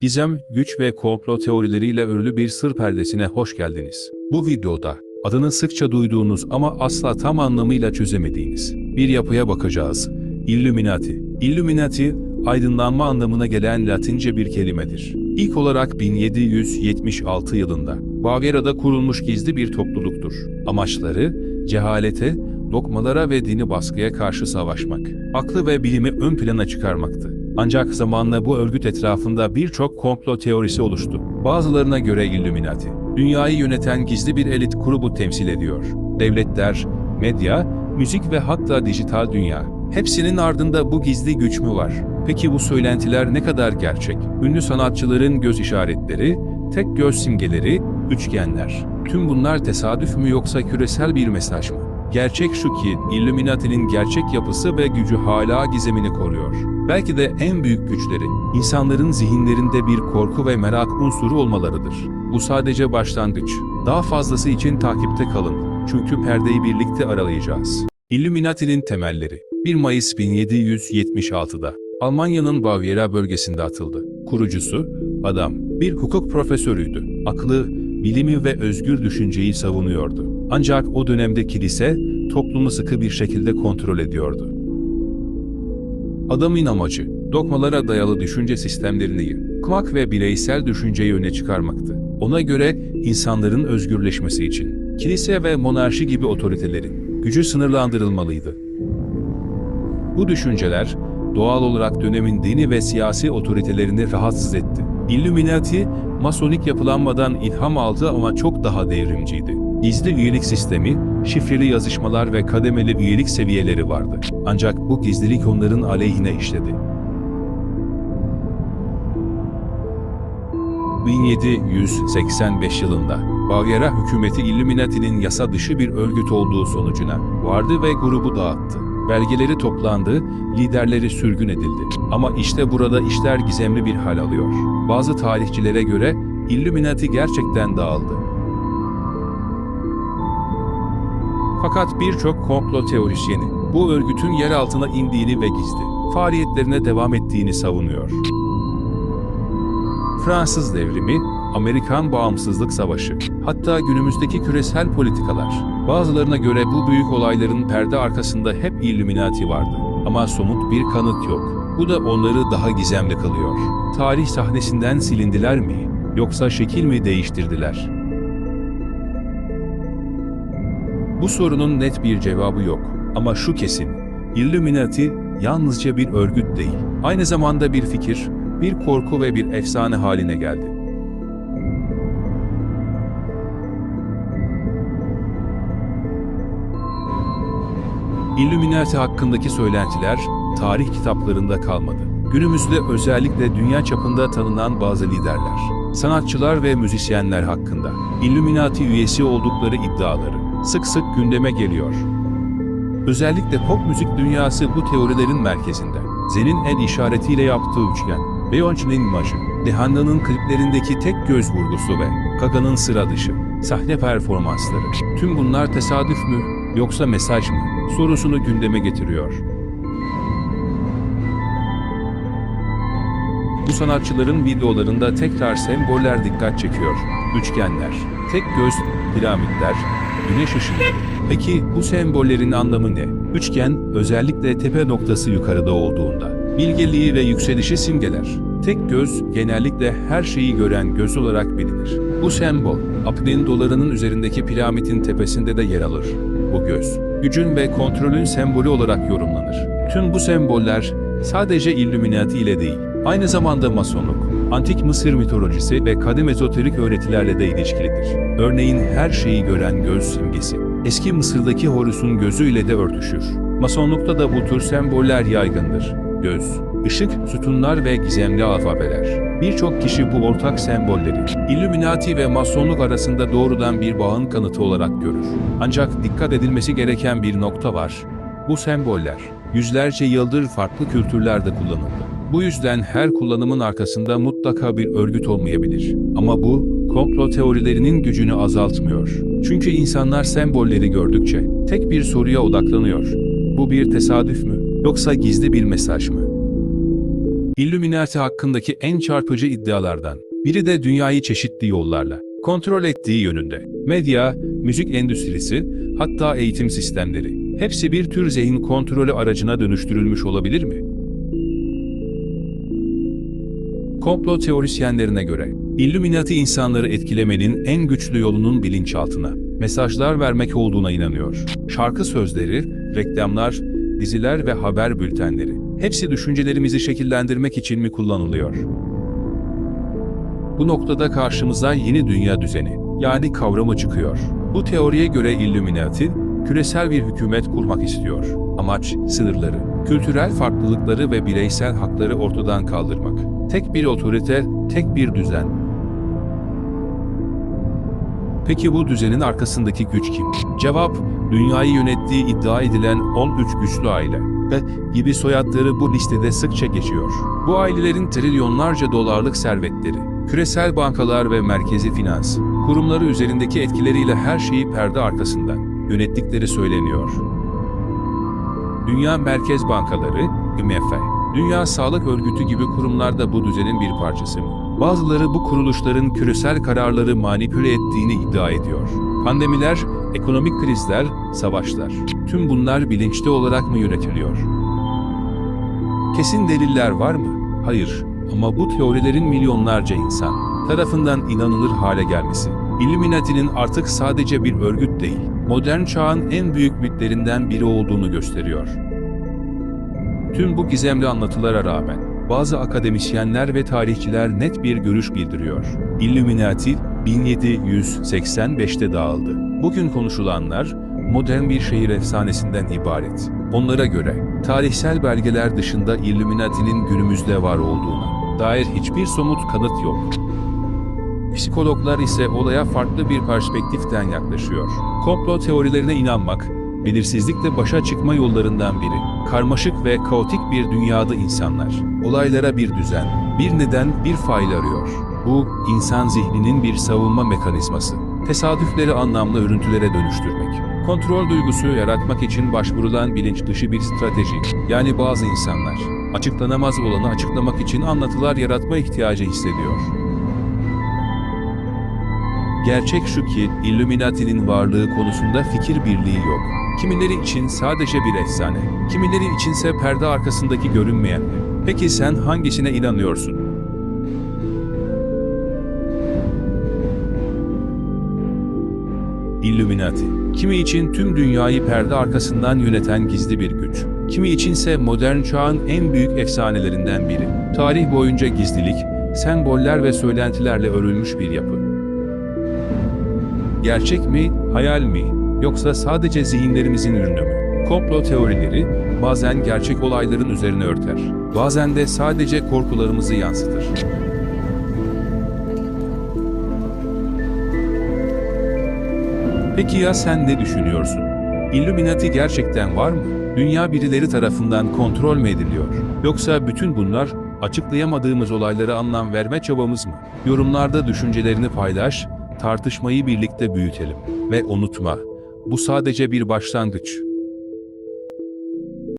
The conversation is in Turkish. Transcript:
Gizem, güç ve komplo teorileriyle örülü bir sır perdesine hoş geldiniz. Bu videoda adını sıkça duyduğunuz ama asla tam anlamıyla çözemediğiniz bir yapıya bakacağız. Illuminati. Illuminati, aydınlanma anlamına gelen Latince bir kelimedir. İlk olarak 1776 yılında Bavyera'da kurulmuş gizli bir topluluktur. Amaçları, cehalete, lokmalara ve dini baskıya karşı savaşmak, aklı ve bilimi ön plana çıkarmaktı. Ancak zamanla bu örgüt etrafında birçok komplo teorisi oluştu. Bazılarına göre Illuminati, dünyayı yöneten gizli bir elit grubu temsil ediyor. Devletler, medya, müzik ve hatta dijital dünya. Hepsinin ardında bu gizli güç mü var? Peki bu söylentiler ne kadar gerçek? Ünlü sanatçıların göz işaretleri, tek göz simgeleri, üçgenler. Tüm bunlar tesadüf mü yoksa küresel bir mesaj mı? Gerçek şu ki Illuminati'nin gerçek yapısı ve gücü hala gizemini koruyor. Belki de en büyük güçleri insanların zihinlerinde bir korku ve merak unsuru olmalarıdır. Bu sadece başlangıç. Daha fazlası için takipte kalın. Çünkü perdeyi birlikte aralayacağız. Illuminati'nin temelleri 1 Mayıs 1776'da Almanya'nın Bavyera bölgesinde atıldı. Kurucusu adam bir hukuk profesörüydü. Aklı, bilimi ve özgür düşünceyi savunuyordu. Ancak o dönemde kilise toplumu sıkı bir şekilde kontrol ediyordu. Adamın amacı, dogmalara dayalı düşünce sistemlerini yıkmak ve bireysel düşünceyi öne çıkarmaktı. Ona göre insanların özgürleşmesi için kilise ve monarşi gibi otoritelerin gücü sınırlandırılmalıydı. Bu düşünceler doğal olarak dönemin dini ve siyasi otoritelerini rahatsız etti. Illuminati, masonik yapılanmadan ilham aldı ama çok daha devrimciydi. Gizli üyelik sistemi, şifreli yazışmalar ve kademeli üyelik seviyeleri vardı. Ancak bu gizlilik onların aleyhine işledi. 1785 yılında Bavyera hükümeti Illuminati'nin yasa dışı bir örgüt olduğu sonucuna vardı ve grubu dağıttı. Belgeleri toplandı, liderleri sürgün edildi. Ama işte burada işler gizemli bir hal alıyor. Bazı tarihçilere göre Illuminati gerçekten dağıldı. Fakat birçok komplo teorisyeni bu örgütün yer altına indiğini ve gizli faaliyetlerine devam ettiğini savunuyor. Fransız devrimi, Amerikan bağımsızlık savaşı, hatta günümüzdeki küresel politikalar. Bazılarına göre bu büyük olayların perde arkasında hep Illuminati vardı. Ama somut bir kanıt yok. Bu da onları daha gizemli kılıyor. Tarih sahnesinden silindiler mi? Yoksa şekil mi değiştirdiler? Bu sorunun net bir cevabı yok. Ama şu kesin, Illuminati yalnızca bir örgüt değil. Aynı zamanda bir fikir, bir korku ve bir efsane haline geldi. Illuminati hakkındaki söylentiler tarih kitaplarında kalmadı. Günümüzde özellikle dünya çapında tanınan bazı liderler, sanatçılar ve müzisyenler hakkında Illuminati üyesi oldukları iddiaları sık sık gündeme geliyor. Özellikle pop müzik dünyası bu teorilerin merkezinde. Zen'in el işaretiyle yaptığı üçgen, Beyoncé'nin imajı, Rihanna'nın kliplerindeki tek göz vurgusu ve Gaga'nın sıra dışı, sahne performansları. Tüm bunlar tesadüf mü yoksa mesaj mı sorusunu gündeme getiriyor. Bu sanatçıların videolarında tekrar semboller dikkat çekiyor. Üçgenler, tek göz, piramitler, güneş ışınları. Peki bu sembollerin anlamı ne? Üçgen özellikle tepe noktası yukarıda olduğunda bilgeliği ve yükselişi simgeler. Tek göz genellikle her şeyi gören göz olarak bilinir. Bu sembol Apne'nin dolarının üzerindeki piramidin tepesinde de yer alır. Bu göz gücün ve kontrolün sembolü olarak yorumlanır. Tüm bu semboller sadece Illuminati ile değil, aynı zamanda Masonluk, Antik Mısır mitolojisi ve kadim ezoterik öğretilerle de ilişkilidir. Örneğin her şeyi gören göz simgesi, eski Mısır'daki Horus'un gözüyle de örtüşür. Masonlukta da bu tür semboller yaygındır. Göz, ışık, sütunlar ve gizemli alfabeler. Birçok kişi bu ortak sembolleri Illuminati ve Masonluk arasında doğrudan bir bağın kanıtı olarak görür. Ancak dikkat edilmesi gereken bir nokta var. Bu semboller yüzlerce yıldır farklı kültürlerde kullanıldı. Bu yüzden her kullanımın arkasında mutlaka bir örgüt olmayabilir. Ama bu komplo teorilerinin gücünü azaltmıyor. Çünkü insanlar sembolleri gördükçe tek bir soruya odaklanıyor. Bu bir tesadüf mü yoksa gizli bir mesaj mı? Illuminati hakkındaki en çarpıcı iddialardan. Biri de dünyayı çeşitli yollarla kontrol ettiği yönünde. Medya, müzik endüstrisi, hatta eğitim sistemleri. Hepsi bir tür zihin kontrolü aracına dönüştürülmüş olabilir mi? Komplo teorisyenlerine göre, Illuminati insanları etkilemenin en güçlü yolunun bilinçaltına, mesajlar vermek olduğuna inanıyor. Şarkı sözleri, reklamlar, diziler ve haber bültenleri, hepsi düşüncelerimizi şekillendirmek için mi kullanılıyor? Bu noktada karşımıza yeni dünya düzeni, yani kavramı çıkıyor. Bu teoriye göre Illuminati, küresel bir hükümet kurmak istiyor. Amaç, sınırları, kültürel farklılıkları ve bireysel hakları ortadan kaldırmak. Tek bir otorite, tek bir düzen. Peki bu düzenin arkasındaki güç kim? Cevap, dünyayı yönettiği iddia edilen 13 güçlü aile ve gibi soyadları bu listede sıkça geçiyor. Bu ailelerin trilyonlarca dolarlık servetleri, küresel bankalar ve merkezi finans, kurumları üzerindeki etkileriyle her şeyi perde arkasından yönettikleri söyleniyor. Dünya Merkez Bankaları, IMF, Dünya Sağlık Örgütü gibi kurumlar da bu düzenin bir parçası mı? Bazıları bu kuruluşların küresel kararları manipüle ettiğini iddia ediyor. Pandemiler, ekonomik krizler, savaşlar. Tüm bunlar bilinçli olarak mı yönetiliyor? Kesin deliller var mı? Hayır. Ama bu teorilerin milyonlarca insan tarafından inanılır hale gelmesi, Illuminati'nin artık sadece bir örgüt değil, modern çağın en büyük mitlerinden biri olduğunu gösteriyor. Tüm bu gizemli anlatılara rağmen, bazı akademisyenler ve tarihçiler net bir görüş bildiriyor. Illuminati, 1785'te dağıldı. Bugün konuşulanlar, modern bir şehir efsanesinden ibaret. Onlara göre, tarihsel belgeler dışında Illuminati'nin günümüzde var olduğuna dair hiçbir somut kanıt yok. Psikologlar ise olaya farklı bir perspektiften yaklaşıyor. Komplo teorilerine inanmak, belirsizlikle başa çıkma yollarından biri. Karmaşık ve kaotik bir dünyada insanlar, olaylara bir düzen, bir neden, bir fail arıyor. Bu, insan zihninin bir savunma mekanizması. Tesadüfleri anlamlı örüntülere dönüştürmek. Kontrol duygusu yaratmak için başvurulan bilinç dışı bir strateji. Yani bazı insanlar, açıklanamaz olanı açıklamak için anlatılar yaratma ihtiyacı hissediyor. Gerçek şu ki Illuminati'nin varlığı konusunda fikir birliği yok. Kimileri için sadece bir efsane, kimileri içinse perde arkasındaki görünmeyen. Peki sen hangisine inanıyorsun? Illuminati, kimi için tüm dünyayı perde arkasından yöneten gizli bir güç. Kimi içinse modern çağın en büyük efsanelerinden biri. Tarih boyunca gizlilik, semboller ve söylentilerle örülmüş bir yapı. Gerçek mi, hayal mi, yoksa sadece zihinlerimizin ürünü mü? Komplo teorileri bazen gerçek olayların üzerine örter, bazen de sadece korkularımızı yansıtır. Peki ya sen ne düşünüyorsun? Illuminati gerçekten var mı? Dünya birileri tarafından kontrol mü ediliyor? Yoksa bütün bunlar açıklayamadığımız olaylara anlam verme çabamız mı? Yorumlarda düşüncelerini paylaş, tartışmayı birlikte büyütelim. Ve unutma, bu sadece bir başlangıç.